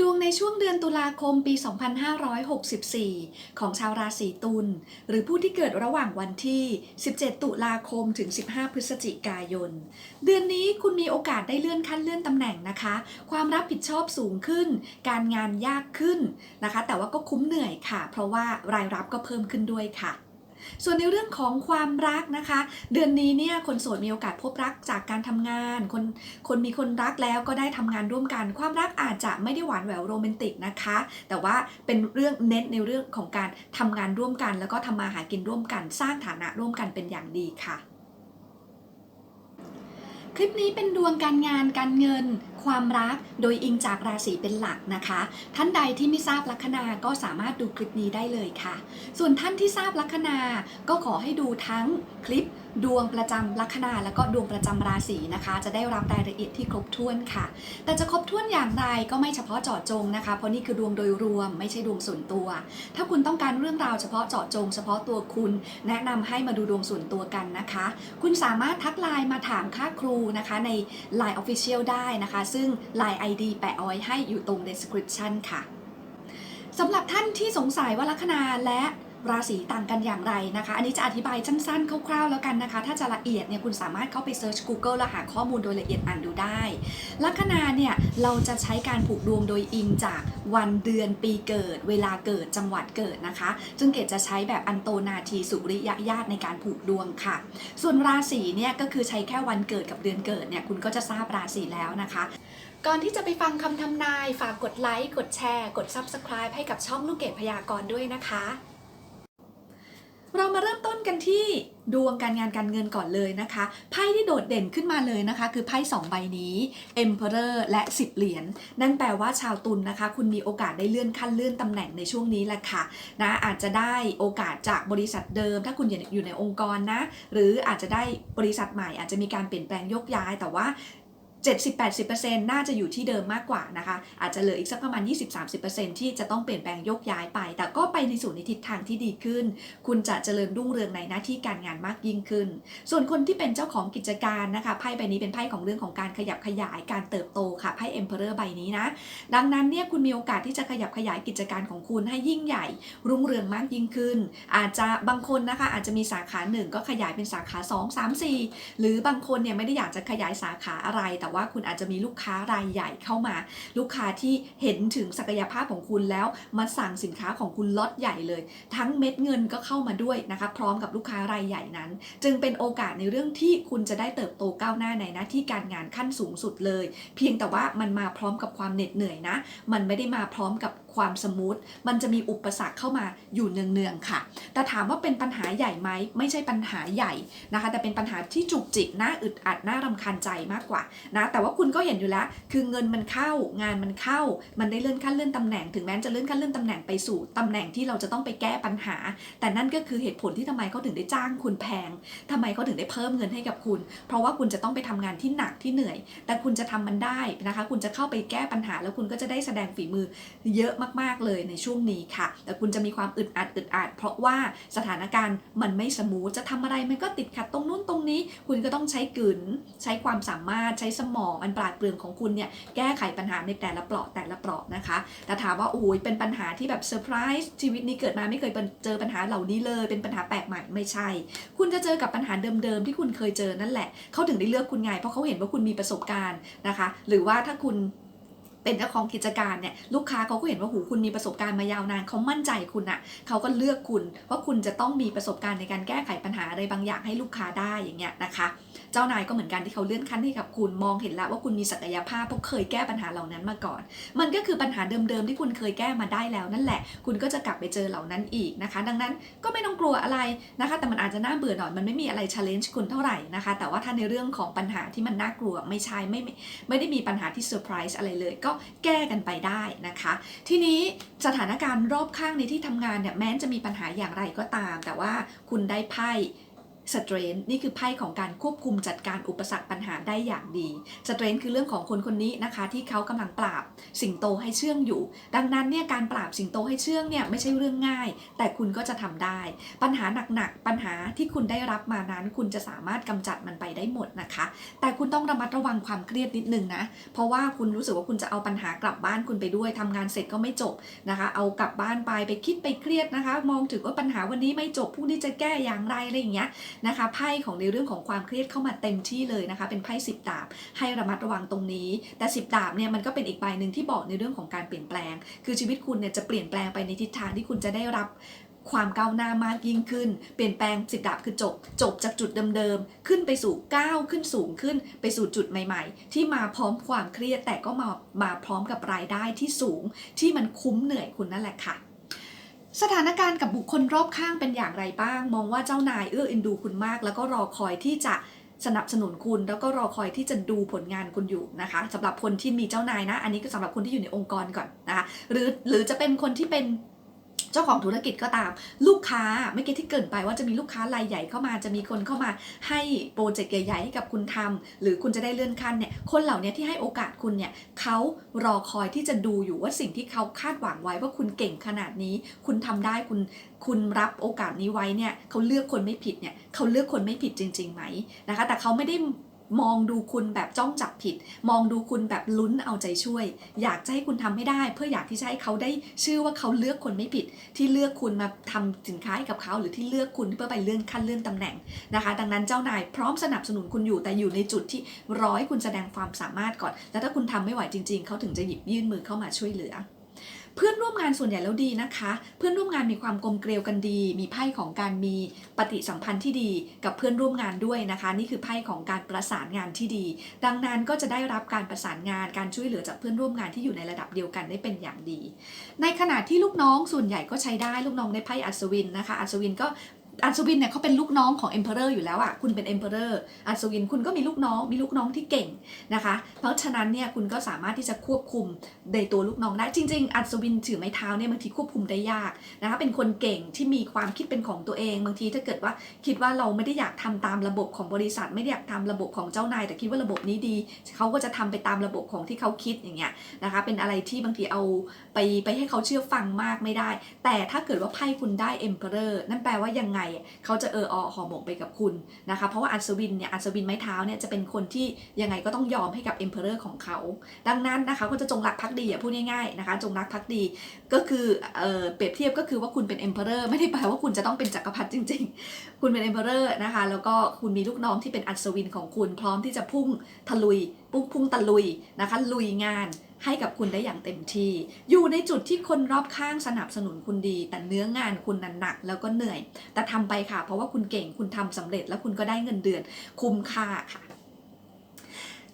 ดวงในช่วงเดือนตุลาคมปี 2564 ของชาวราศีตุล หรือผู้ที่เกิดระหว่างวันที่ 17 ตุลาคมถึง 15 พฤศจิกายน เดือนนี้คุณมีโอกาสได้เลื่อนขั้นเลื่อนตำแหน่งนะคะ ความรับผิดชอบสูงขึ้น การงานยากขึ้นนะคะ แต่ว่าก็คุ้มเหนื่อยค่ะ เพราะว่ารายรับก็เพิ่มขึ้นด้วยค่ะ ส่วนในเรื่องของความรักนะคะ เดือนนี้เนี่ยคนโสดมีโอกาสพบรักจากการทำงาน คนคนมีคนรักแล้วก็ได้ทำงานร่วมกัน ความรักอาจจะไม่ได้หวานแหววโรแมนติกนะคะ แต่ว่าเป็นเรื่องเน้นในเรื่องของการทำงานร่วมกัน แล้วก็ทำมาหากินร่วมกัน สร้างฐานะร่วมกันเป็นอย่างดีค่ะ คลิปนี้เป็นดวงการงานการเงินความรักโดยอิงจากราศีเป็นหลักนะคะ ท่านใดที่ไม่ทราบลัคนาก็สามารถดูคลิปนี้ได้เลยค่ะ ส่วนท่านที่ทราบลัคนาก็ขอให้ดูทั้งคลิปดวงประจำลัคนาแล้วก็ดวงประจำราศีนะคะ จะได้รับรายละเอียดที่ครบถ้วนค่ะ แต่จะครบถ้วนอย่างไรก็ไม่เฉพาะเจาะจงนะคะ เพราะนี่คือดวงโดยรวมไม่ใช่ดวงส่วนตัว ถ้าคุณต้องการเรื่องราวเฉพาะเจาะจง เฉพาะตัวคุณ แนะนำให้มาดูดวงส่วนตัวกันนะคะ คุณสามารถทักไลน์มาถามค่าครูนะคะใน Line Official ได้นะคะซึ่ง Line ID แปะเอาไว้ให้อยู่ตรง description ค่ะสำหรับท่านที่สงสัยว่าลัคนาและ ราศีต่างกันอย่างไรนะคะ อันนี้จะอธิบายสั้นๆ คร่าวๆ แล้วกันนะคะ ถ้าจะละเอียดเนี่ยคุณสามารถเข้าไปเซิร์ช Google แล้วหาข้อมูลโดยละเอียดอ่านดูได้ ลัคนาเนี่ยเราจะใช้การผูกดวงโดยอิงจากวันเดือนปีเกิด เวลาเกิดจังหวัดเกิดนะคะซึ่งเกดจะใช้แบบอันโตนาทีสุริยะญาตในการผูกดวงค่ะ ส่วนราศีเนี่ยก็คือใช้แค่วันเกิดกับเดือนเกิดเนี่ยคุณก็จะทราบราศีแล้วนะคะก่อนที่จะไปฟังคำทำนาย ฝากกดไลค์ กดแชร์ กด Subscribe ให้กับช่องลูกเกดพยากรณ์ด้วยนะคะ เรามาเริ่มต้นกันที่ดวงการงานการเงินก่อนเลยนะคะ ไพ่ที่โดดเด่นขึ้นมาเลยนะคะ คือไพ่2ใบนี้ Emperor และ 10 เหรียญนั่นแปลว่าชาวตุลนนะคะ คุณมีโอกาสได้เลื่อนขั้นเลื่อนตำแหน่งในช่วงนี้แหละค่ะนะอาจจะได้โอกาสจากบริษัทเดิม ถ้าคุณอยู่ในองค์กรนะ หรืออาจจะได้บริษัทใหม่อาจจะมีการเปลี่ยนแปลงยกย้าย แต่ว่า 70-80%น่าจะอยู่ที่เดิมมากกว่านะคะ อาจจะเหลืออีกสักประมาณ 20-30%ที่จะต้องเปลี่ยนแปลงยกย้ายไป แต่ก็ไปในสู่ในทิศทางที่ดีขึ้น คุณจะเจริญรุ่งเรืองในหน้าที่การงานมากยิ่งขึ้น ส่วนคนที่เป็นเจ้าของกิจการนะคะไพ่ใบนี้เป็นไพ่ของเรื่องของการขยับขยายการเติบโตค่ะไพ่ Emperor ใบนี้นะ ดังนั้นเนี่ยคุณมีโอกาสที่จะขยับขยายกิจการของคุณให้ยิ่งใหญ่ รุ่งเรืองมากยิ่งขึ้น อาจจะบางคนนะคะอาจจะมีสาขาหนึ่งก็ขยายเป็นสาขา 2 3 4 หรือบางคนเนี่ยไม่ได้อยากจะขยายสาขาอะไรแต่ว่าคุณอาจจะมีลูกค้ารายใหญ่เข้ามา ลูกค้าที่เห็นถึงศักยภาพของคุณแล้วมาสั่งสินค้าของคุณล็อตใหญ่เลย ทั้งเม็ดเงินก็เข้ามาด้วยนะคะพร้อมกับลูกค้ารายใหญ่นั้น จึงเป็นโอกาสในเรื่องที่คุณจะได้เติบโตก้าวหน้าในหน้าที่การงานขั้นสูงสุดเลย เพียงแต่ว่ามันมาพร้อมกับความเหน็ดเหนื่อยนะ มันไม่ได้มาพร้อมกับ ความสมูทมันจะมีอุปสรรคเข้ามาอยู่เนืองๆค่ะ แต่ถามว่าเป็นปัญหาใหญ่ไหมไม่ใช่ปัญหาใหญ่นะคะ แต่เป็นปัญหาที่จุกจิกน่าอึดอัดน่ารำคาญใจมากกว่านะแต่ว่าคุณก็เห็นอยู่แล้ว คือเงินมันเข้างานมันเข้า มันได้เลื่อนขั้นเลื่อนตำแหน่งถึงแม้จะเลื่อนขั้นเลื่อนตำแหน่งไปสู่ตำแหน่งที่เราจะต้องไปแก้ปัญหา แต่นั่นก็คือเหตุผลที่ทำไมเขาถึงได้จ้างคุณแพงทำไมเขาถึงได้เพิ่มเงินให้กับคุณ เพราะว่าคุณจะต้องไปทำงานที่หนักที่เหนื่อย แต่คุณจะทำมันได้นะคะ คุณจะเข้าไปแก้ปัญหาแล้วคุณก็จะได้แสดงฝีมือเยอะมาก ๆ เลยในช่วงนี้ค่ะ แต่คุณจะมีความอึดอัดอึดอัดเพราะว่าสถานการณ์มันไม่สมูทจะทำอะไรมันก็ติดขัดตรงนู้นตรงนี้ คุณก็ต้องใช้กลืนใช้ความสามารถใช้สมองอันปราดเปรื่องของคุณเนี่ยแก้ไขปัญหาในแต่ละเปราะแต่ละเปราะนะคะ แต่ถามว่าโอ้ยเป็นปัญหาที่แบบเซอร์ไพรส์ชีวิตนี้เกิดมาไม่เคยเจอปัญหาเหล่านี้เลย เป็นปัญหาแปลกใหม่ไม่ใช่ คุณจะเจอกับปัญหาเดิมๆที่คุณเคยเจอนั่นแหละเขาถึงได้เลือกคุณไงเพราะเขาเห็นว่าคุณมีประสบการณ์นะคะ หรือว่าถ้าคุณ เป็นเจ้าของกิจการเนี่ยลูกค้าเขาก็เห็นว่าหูคุณมีประสบการณ์มายาวนานเขามั่นใจคุณอะ่ะเขาก็เลือกคุณว่าคุณจะต้องมีประสบการณ์ในการแก้ไขปัญหาอะไรบางอย่างให้ลูกค้าได้อย่างเงี้ยนะคะ เจ้านายก็เหมือนกันที่เขาเลื่อนขั้นให้กับคุณมองเห็นแล้วว่าคุณมีศักยภาพเพราะเคยแก้ปัญหาเหล่านั้นมาก่อน มันก็คือปัญหาเดิมๆที่คุณเคยแก้มาได้แล้วนั่นแหละ คุณก็จะกลับไปเจอเหล่านั้นอีกนะคะ ดังนั้นก็ไม่ต้องกลัวอะไรนะคะ แต่มันอาจจะน่าเบื่อหน่อยมันไม่มีอะไร challenge คุณเท่าไหร่นะคะ แต่ว่าถ้าในเรื่องของปัญหาที่มันน่ากลัวไม่ใช่ไม่ไม่ไม่ได้มีปัญหาที่เซอร์ไพรส์อะไรเลยก็แก้กันไปได้นะคะ ทีนี้สถานการณ์รอบข้างในที่ทำงานเนี่ยแม้จะมีปัญหาอย่างไรก็ตาม แต่ว่าคุณได้ไพ่ สเตรนนี่คือไพ่ของการควบคุมจัดการอุปสรรคปัญหาได้อย่างดีสเตรนคือเรื่องของคนคนนี้นะคะ ที่เขากำลังปราบสิงโตให้เชื่องอยู่ ดังนั้นเนี่ยการปราบสิงโตให้เชื่องเนี่ยไม่ใช่เรื่องง่าย แต่คุณก็จะทำได้ ปัญหาหนักๆปัญหาที่คุณได้รับมานั้น คุณจะสามารถกำจัดมันไปได้หมดนะคะ แต่คุณต้องระมัดระวังความเครียดนิดนึงนะเพราะว่าคุณรู้สึกว่าคุณจะเอาปัญหากลับบ้านคุณไปด้วยทำงานเสร็จก็ไม่จบนะคะ เอากลับบ้านไปไปคิดไปเครียดนะคะ มองถึงว่าปัญหาวันนี้ไม่จบพรุ่งนี้จะแก้อย่างไรอะไรอย่างเงี้ยนะคะไพ่ของในเรื่องของความเครียดเข้ามาเต็มที่เลยนะคะเป็นไพ่สิบดาบ ให้ระมัดระวังตรงนี้ แต่สิบดาบเนี่ยมันก็เป็นอีกใบหนึ่งที่บอกในเรื่องของการเปลี่ยนแปลง คือชีวิตคุณเนี่ยจะเปลี่ยนแปลงไปในทิศทางที่คุณจะได้รับความก้าวหน้ามากยิ่งขึ้น เปลี่ยนแปลงสิบดาบคือจบ จบจากจุดเดิมๆ ขึ้นไปสู่ก้าวขึ้นสูงขึ้น ไปสู่จุดใหม่ ๆ ที่มาพร้อมความเครียดแต่ก็มามาพร้อมกับรายได้ที่สูง ที่มันคุ้มเหนื่อยคุณนั่นแหละค่ะ สถานการณ์กับบุคคลรอบข้างเป็นอย่างไรบ้าง มองว่าเจ้านายเอื้อเอ็นดูคุณมาก แล้วก็รอคอยที่จะสนับสนุนคุณ แล้วก็รอคอยที่จะดูผลงานคุณอยู่นะคะสำหรับคนที่มีเจ้านายนะ อันนี้ก็สำหรับคนที่อยู่ในองค์กรก่อนนะคะหรือหรือจะเป็นคนที่เป็น เจ้าของธุรกิจก็ตาม ลูกค้าไม่อกี้ที่เกินไปว่าจะมีลูกค้ารายใหญ่เข้ามาจะมีคนเข้ามาให้โปรเจกต์ใหญ่ ๆ ให้กับคุณทำหรือคุณจะได้เลื่อนขั้นเนี่ยคนเหล่านี้ที่ให้โอกาสคุณเนี่ยเขารอคอยที่จะดูอยู่ว่าสิ่งที่เขาคาดหวังไว้ว่าคุณเก่งขนาดนี้ คุณทำได้คุณคุณรับโอกาสนี้ไว้เนี่ยเขาเลือกคนไม่ผิดเนี่ยเขาเลือกคนไม่ผิดจริงๆไหมนะคะ แต่เขาไม่ได้ มองดูคุณแบบจ้องจับผิด มองดูคุณแบบลุ้นเอาใจช่วย อยากจะให้คุณทำให้ได้ เพื่ออยากที่จะให้เขาได้ชื่อว่าเขาเลือกคนไม่ผิด ที่เลือกคุณมาทำสินค้าให้กับเขา หรือที่เลือกคุณเพื่อไปเลื่อนขั้นเลื่อนตำแหน่งนะคะ ดังนั้นเจ้านายพร้อมสนับสนุนคุณอยู่แต่อยู่ในจุดที่ร้อยคุณแสดงความสามารถก่อน แล้วถ้าคุณทำไม่ไหวจริง ๆเขาถึงจะหยิบยื่นมือเข้ามาช่วยเหลือ เพื่อนร่วมงานส่วนใหญ่แล้วดีนะคะ เพื่อนร่วมงานมีความกลมเกลียวกันดี มีไพ่ของการมีปฏิสัมพันธ์ที่ดีกับเพื่อนร่วมงานด้วยนะคะ นี่คือไพ่ของการประสานงานที่ดี ดังนั้นก็จะได้รับการประสานงานการช่วยเหลือจากเพื่อนร่วมงานที่อยู่ในระดับเดียวกันได้เป็นอย่างดี ในขณะที่ลูกน้องส่วนใหญ่ก็ใช้ได้ลูกน้องในไพ่อัศวินนะคะ อัศวินก็ อัศวินเนี่ยเขาเป็นลูกน้องของ Emperor อร์อยู่แล้วอะคุณเป็น Emperor อัศวินคุณก็มีลูกน้องมีลูกน้องที่เก่งนะคะ เพราะฉะนั้นเนี่ยคุณก็สามารถที่จะควบคุมในตัวลูกน้องได้จริง ๆ อัศวินถือไม้เท้าเนี่ยบางทีควบคุมได้ยากนะคะเป็นคนเก่งที่มีความคิดเป็นของตัวเองบางทีถ้าเกิดว่าคิดว่าเราไม่ได้อยากทำตามระบบของบริษัท ไม่ได้อยากทำระบบของเจ้านาย แต่คิดว่าระบบนี้ดีเขาก็จะทำไปตามระบบของที่เขาคิดอย่างเงี้ยนะคะเป็นอะไรที่บางทีเอาไปไปให้เขาเชื่อฟังมากไม่ได้ แต่ถ้าเกิดว่าไพ่คุณได้ Emperor นั่นแปลว่ายังไงเขาจะเอออห่อหมกไปกับคุณนะคะ เพราะว่าอัศวินเนี่ยอัศวินไม้เท้าเนี่ยจะเป็นคนที่ยังไงก็ต้องยอมให้กับ Emperor ของเขา ดังนั้นนะคะก็จะจงรักภักดีอะพูดง่ายๆนะคะ จงรักภักดีก็คือเออเปรียบเทียบก็คือว่าคุณเป็น Emperor ไม่ได้แปลว่าคุณจะต้องเป็นจักรพรรดิจริง ๆ คุณเป็น Emperor นะคะ แล้วก็คุณมีลูกน้องที่เป็นอัศวินของคุณพร้อมที่จะพุ่งทะลุย พุ่งพุ่งตะลุยนะคะ ลุยงานให้กับคุณได้อย่างเต็มที่ อยู่ในจุดที่คนรอบข้างสนับสนุนคุณดี แต่เนื้องานคุณนั้นหนักแล้วก็เหนื่อย แต่ทำไปค่ะ เพราะว่าคุณเก่งคุณทำสำเร็จแล้วคุณก็ได้เงินเดือน คุ้มค่าค่ะ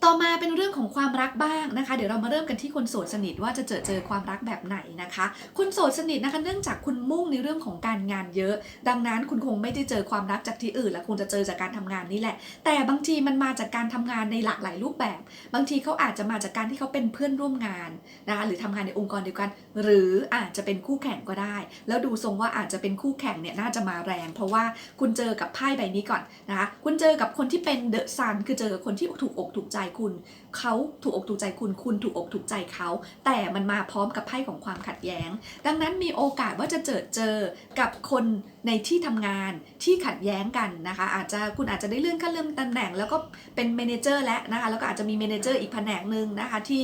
ต่อมาเป็นเรื่องของความรักบ้างนะคะ เดี๋ยวเรามาเริ่มกันที่คนโสดสนิทว่าจะเจอเจอความรักแบบไหนนะคะ คนโสดสนิทนะคะ เนื่องจากคุณมุ่งในเรื่องของการงานเยอะ ดังนั้นคุณคงไม่ได้เจอความรักจากที่อื่นและคงจะเจอจากการทำงานนี่แหละ แต่บางทีมันมาจากการทำงานในหลากหลายรูปแบบ บางทีเขาอาจจะมาจากการที่เขาเป็นเพื่อนร่วมงานนะคะหรือทำงานในองค์กรเดียวกัน หรืออาจจะเป็นคู่แข่งก็ได้ แล้วดูทรงว่าอาจจะเป็นคู่แข่งเนี่ยน่าจะมาแรง เพราะว่าคุณเจอกับไพ่ใบนี้ก่อนนะคะคุณเจอกับคนที่เป็นเดอะซันคือเจอกับคนที่ถูกอกถูกใจคุณ เขาถูกอกถูกใจคุณ คุณถูกอกถูกใจเขา แต่มันมาพร้อมกับไพ่ของความขัดแย้ง ดังนั้นมีโอกาสว่าจะเจอเจอกับคนในที่ทำงานที่ขัดแย้งกันนะคะ อาจจะคุณอาจจะได้เลื่อนขั้นเลื่อนตำแหน่ง แล้วก็เป็นเมนเจอร์แล้วนะคะ แล้วก็อาจจะมีเมนเจอร์อีกแผนกหนึ่งนะคะที่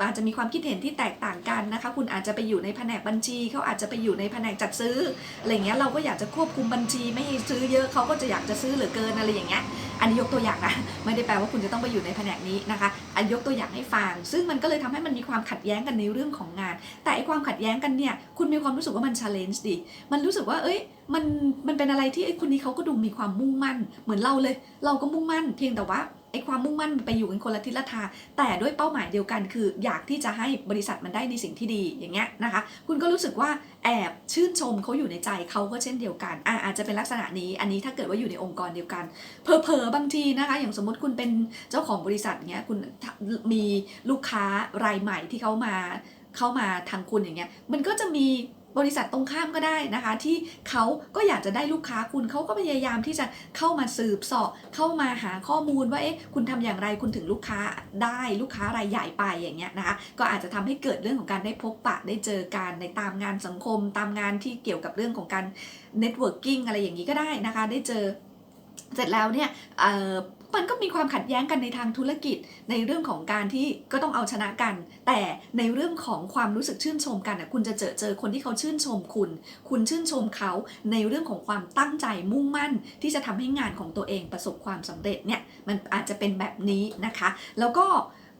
อาจจะมีความคิดเห็นที่แตกต่างกันนะคะ คุณอาจจะไปอยู่ในแผนกบัญชีเขาอาจจะไปอยู่ในแผนกจัดซื้ออะไรเงี้ยเราก็อยากจะควบคุมบัญชีไม่ให้ซื้อเยอะเขาก็จะอยากจะซื้อเหลือเกินอะไรอย่างเงี้ยอันนี้ยกตัวอย่างนะไม่ได้แปลว่าคุณจะต้องไปอยู่ในแผนกนี้นะคะ อันยกตัวอย่างให้ฟัง ซึ่งมันก็เลยทำให้มันมีความขัดแย้งกันในเรื่องของงาน แต่ไอความขัดแย้งกันเนี่ยคุณมีความรู้สึกว่ามัน challenge ดิมันรู้สึกว่าเอ้ยมันมันเป็นอะไรที่ไอคนนี้เขาก็ดูมีความมุ่งมั่น เหมือนเราเลย เราก็มุ่งมั่น เพียงแต่ว่า ไอ้ความมุ่งมั่นไปอยู่กันคนละทิศละทางแต่ด้วยเป้าหมายเดียวกัน คืออยากที่จะให้บริษัทมันได้ในสิ่งที่ดีอย่างเงี้ยนะคะ คุณก็รู้สึกว่าแอบชื่นชมเขาอยู่ในใจเขาก็เช่นเดียวกันอะอาจจะเป็นลักษณะนี้ อันนี้ถ้าเกิดว่าอยู่ในองค์กรเดียวกันเผลอๆบางทีนะคะ อย่างสมมติคุณเป็นเจ้าของบริษัทเงี้ยคุณมีลูกค้ารายใหม่ที่เขามาเข้ามาทางคุณอย่างเงี้ยมันก็จะมี บริษัทตรงข้ามก็ได้นะคะ ที่เขาก็อยากจะได้ลูกค้าคุณเขาก็พยายามที่จะเข้ามาสืบสอบเข้ามาหาข้อมูลว่าเอ๊ะคุณทำอย่างไรคุณถึงลูกค้าได้ลูกค้ารายใหญ่ไปอย่างเงี้ยนะคะก็อาจจะทำให้เกิดเรื่องของการได้พบปะได้เจอกันในตามงานสังคม ตามงานที่เกี่ยวกับเรื่องของการเน็ตเวิร์กิ่งอะไรอย่างนี้ก็ได้นะคะ ได้เจอเสร็จแล้วเนี่ย มันก็มีความขัดแย้งกันในทางธุรกิจ ในเรื่องของการที่ก็ต้องเอาชนะกัน แต่ในเรื่องของความรู้สึกชื่นชมกันน่ะคุณจะเจอเจอคนที่เขาชื่นชมคุณ คุณชื่นชมเขาในเรื่องของความตั้งใจมุ่งมั่น ที่จะทำให้งานของตัวเองประสบความสำเร็จเนี่ยมันอาจจะเป็นแบบนี้นะคะ แล้วก็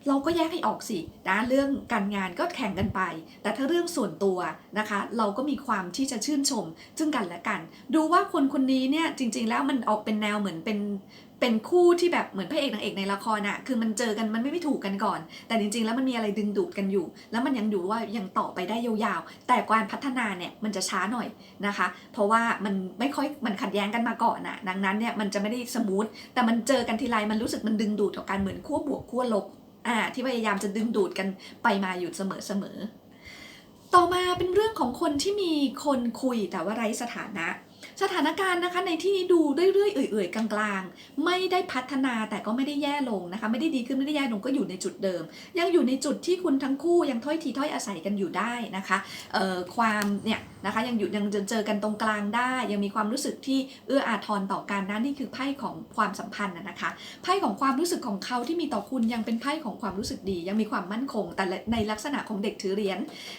เราก็แยกให้ออกสินะเรื่องการงานก็แข่งกันไป แต่ถ้าเรื่องส่วนตัวนะคะ เราก็มีความที่จะชื่นชมซึ่งกันและกัน ดูว่าคนคนนี้เนี่ยจริง ๆ แล้วมันออกเป็นแนวเหมือนเป็นเป็นคู่ที่แบบเหมือนพระเอกนางเอกในละครอะคือมันเจอกันมันไม่ไม่ถูกกันก่อน แต่จริงๆ แล้วมันมีอะไรดึงดูดกันอยู่ แล้วมันยังดูว่ายังต่อไปได้ยาวๆ แต่การพัฒนาเนี่ยมันจะช้าหน่อยนะคะ เพราะว่ามันไม่ค่อยมันขัดแย้งกันมาก่อนอะดังนั้นเนี่ยมันจะไม่ได้สมูท แต่มันเจอกันทีไรมันรู้สึกมันดึงดูดต่อกันเหมือนขั้วบวกขั้วลบ อ่าที่พยายามจะดึงดูดกันไปมาอยู่เสมอๆต่อมาเป็นเรื่องของคนที่มีคนคุยแต่ว่าไร้สถานะ สถานการณ์นะคะในที่นี้ดูเรื่อยๆเอื่อยๆกลางๆ ไม่ได้พัฒนาแต่ก็ไม่ได้แย่ลงนะคะ ไม่ได้ดีขึ้นไม่ได้แย่ลงก็อยู่ในจุดเดิม ยังอยู่ในจุดที่คุณทั้งคู่ยังถ้อยทีถ้อยอาศัยกันอยู่ได้นะคะความเนี่ยนะคะยังอยู่ยังเจอกันตรงกลางได้ ยังมีความรู้สึกที่เอื้ออาทรต่อกันนะนี่คือไพ่ของความสัมพันธ์นะนะคะไพ่ของความรู้สึกของเขาที่มีต่อคุณยังเป็นไพ่ของความรู้สึกดี ยังมีความมั่นคง แต่ในลักษณะของเด็กถือเหรียญ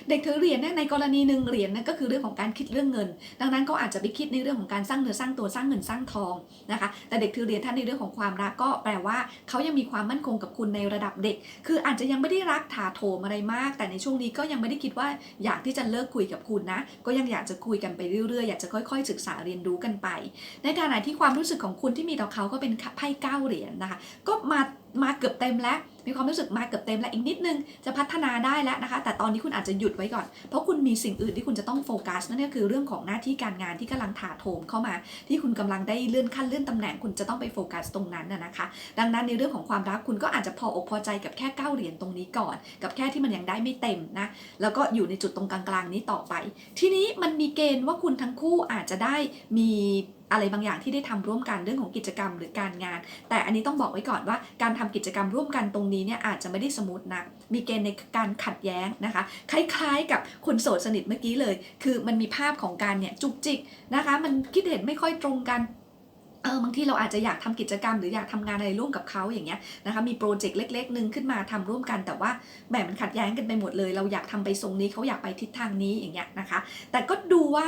เด็กถือเหรียญเนี่ยในกรณีหนึ่งเหรียญนั่นก็คือเรื่องของการคิดเรื่องเงิน ดังนั้นก็อาจจะไปคิดในเรื่องของการสร้างเนื้อสร้างตัวสร้างเงินสร้างทองนะคะ แต่เด็กถือเรียญท่านในเรื่องของความรักก็แปลว่าเขายังมีความมั่นคงกับคุณในระดับเด็ก คืออาจจะยังไม่ได้รักถาโถมอะไรมาก แต่ในช่วงนี้ก็ยังไม่ได้คิดว่าอยากที่จะเลิกคุยกับคุณนะ ก็ยังอยากจะคุยกันไปเรื่อยๆ อยากจะค่อยๆ ศึกษาเรียนรู้กันไป ในขณะที่ความรู้สึกของคุณที่มีต่อเขาก็เป็นไพ่เก้าเหรียญนะคะ ก็มา มาเกือบเต็มแล้ว มีความรู้สึกมาเกือบเต็มแล้วอีกนิดนึงจะพัฒนาได้แล้วนะคะ แต่ตอนนี้คุณอาจจะหยุดไว้ก่อน เพราะคุณมีสิ่งอื่นที่คุณจะต้องโฟกัสนั่นก็คือเรื่องของหน้าที่การงานที่กำลังถาโถมเข้ามา ที่คุณกำลังได้เลื่อนขั้นเลื่อนตำแหน่งคุณจะต้องไปโฟกัสตรงนั้นนะนะคะ ดังนั้นในเรื่องของความรักคุณก็อาจจะพออกพอใจกับแค่เก้าเหรียญตรงนี้ก่อน กับแค่ที่มันยังได้ไม่เต็มนะแล้วก็อยู่ในจุดตรงกลางๆนี้ต่อไป ทีนี้มันมีเกณฑ์ว่าคุณทั้งคู่อาจจะได้มี อะไรบางอย่างที่ได้ทำร่วมกันเรื่องของกิจกรรมหรือการงาน แต่อันนี้ต้องบอกไว้ก่อนว่าการทำกิจกรรมร่วมกันตรงนี้เนี่ยอาจจะไม่ได้สมูทนักมีเกณฑ์ในการขัดแย้งนะคะ คล้ายๆกับคนโสดสนิทเมื่อกี้เลย คือมันมีภาพของการเนี่ยจุกจิกนะคะ มันคิดเห็นไม่ค่อยตรงกันเออบางทีเราอาจจะอยากทำกิจกรรมหรืออยากทำงานอะไรร่วมกับเขาอย่างเงี้ยนะคะมีโปรเจกต์เล็ก ๆ นึงขึ้นมาทำร่วมกันแต่ว่าแหมมันขัดแย้งกันไปหมดเลย เราอยากทำไปทรงนี้เขาอยากไปทิศทางนี้อย่างเงี้ยนะคะ แต่ก็ดูว่า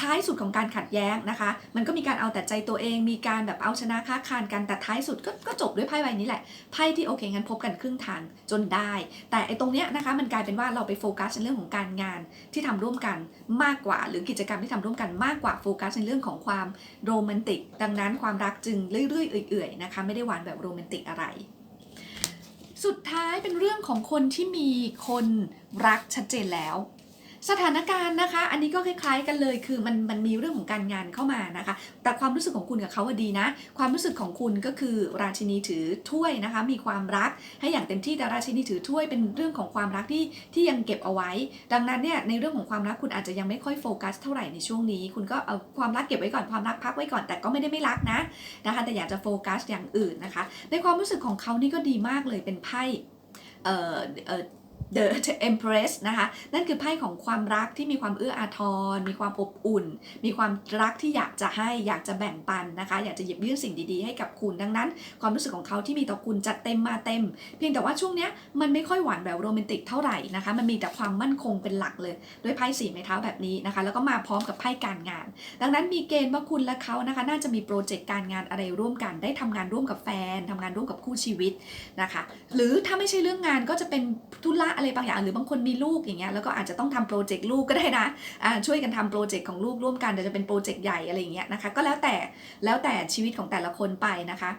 ท้ายสุดของการขัดแย้งนะคะ มันก็มีการเอาแต่ใจตัวเอง มีการแบบเอาชนะค้าคานกัน แต่ท้ายสุดก็ก็จบด้วยไพ่ใบนี้แหละ ไพ่ที่โอเคงั้นพบกันครึ่งทางจนได้ แต่ไอ้ตรงเนี้ยนะคะมันกลายเป็นว่าเราไปโฟกัสในเรื่องของการงานที่ทำร่วมกันมากกว่า หรือกิจกรรมที่ทำร่วมกันมากกว่าโฟกัสในเรื่องของความโรแมนติก ดังนั้นความรักจึงเรื่อยๆเอื่อยๆนะคะ ไม่ได้หวานแบบโรแมนติกอะไรสุดท้ายเป็นเรื่องของคนที่มีคนรักชัดเจนแล้ว สถานการณ์นะคะ อันนี้ก็คล้าย ๆ กันเลย คือมันมันมีเรื่องของการงานเข้ามานะคะ แต่ความรู้สึกของคุณกับเขาอะดีนะ ความรู้สึกของคุณก็คือราชินีถือถ้วยนะคะ มีความรักให้อย่างเต็มที่แต่ราชินีถือถ้วยเป็นเรื่องของความรักที่ที่ยังเก็บเอาไว้ ดังนั้นเนี่ยในเรื่องของความรักคุณอาจจะยังไม่ค่อยโฟกัสเท่าไหร่ในช่วงนี้ คุณก็เอาความรักเก็บไว้ก่อนความรักพักไว้ก่อนแต่ก็ไม่ได้ไม่รักนะนะคะ แต่อยากจะโฟกัสอย่างอื่นนะคะ ในความรู้สึกของเขานี่ก็ดีมากเลยเป็นไพ่เอ่อเอ่อ The Empress นะคะ นั่นคือไพ่ของความรักที่มีความเอื้ออาทร มีความอบอุ่น มีความรักที่อยากจะให้ อยากจะแบ่งปันนะคะ อยากจะหยิบยื่นสิ่งดีๆให้กับคุณ ดังนั้น ความรู้สึกของเขาที่มีต่อคุณจัดเต็มมาเต็ม เพียงแต่ว่าช่วงเนี้ยมันไม่ค่อยหวานแบบโรแมนติกเท่าไหร่นะคะ มันมีแต่ความมั่นคงเป็นหลักเลย ด้วยไพ่สี่ไม้เท้าแบบนี้นะคะ แล้วก็มาพร้อมกับไพ่การงาน ดังนั้นมีเกณฑ์ว่าคุณและเขานะคะ น่าจะมีโปรเจกต์การงานอะไรร่วมกัน ได้ทำงานร่วมกับแฟนทำงานร่วมกับคู่ชีวิตนะคะ หรือถ้าไม่ใช่เรื่องงานก็จะเป็นธุระอะไรบางอย่างหรือบางคนมีลูกอย่างเงี้ยแล้วก็อาจจะต้องทำโปรเจกต์ลูกก็ได้นะอ่าช่วยกันทำโปรเจกต์ของลูกร่วมกันแต่จะเป็นโปรเจกต์ใหญ่อะไรอย่างเงี้ยนะคะก็แล้วแต่แล้วแต่ชีวิตของแต่ละคนไปนะคะ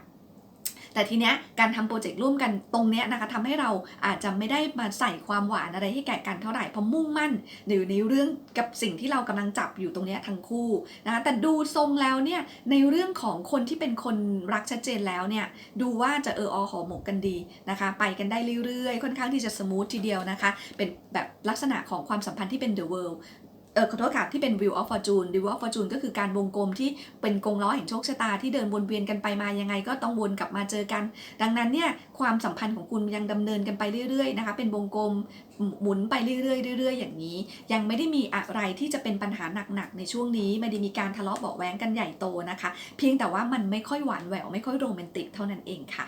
แต่ทีเนี้ยการทำโปรเจกต์ร่วมกันตรงเนี้ยนะคะทำให้เราอาจจะไม่ได้มาใส่ความหวานอะไรให้แก่กันเท่าไหร่เพราะมุ่งมั่นอยู่ในเรื่องกับสิ่งที่เรากำลังจับอยู่ตรงเนี้ยทั้งคู่นะคะแต่ดูทรงแล้วเนี่ยในเรื่องของคนที่เป็นคนรักชัดเจนแล้วเนี่ยดูว่าจะเอออหอหมกกันดีนะคะไปกันได้เรื่อยๆ ค่อนข้างที่จะสมูททีเดียวนะคะ เป็นแบบลักษณะของความสัมพันธ์ที่เป็น the world เออขอโทษค่ะที่เป็น Wheel of Fortune Wheel of Fortune ก็คือการวงกลมที่เป็นกงล้อแห่งโชคชะตาที่เดินวนเวียนกันไปมายังไงก็ต้องวนกลับมาเจอกัน ดังนั้นเนี่ยความสัมพันธ์ของคุณยังดำเนินกันไปเรื่อยๆนะคะเป็นวงกลมหมุนไปเรื่อยๆเรื่อยๆ อย่างนี้ ยังไม่ได้มีอะไรที่จะเป็นปัญหาหนักๆในช่วงนี้ไม่ได้มีการทะเลาะเบาะแว้งกันใหญ่โตนะคะ เพียงแต่ว่ามันไม่ค่อยหวานแหววไม่ค่อยโรแมนติกเท่านั้นเองค่ะ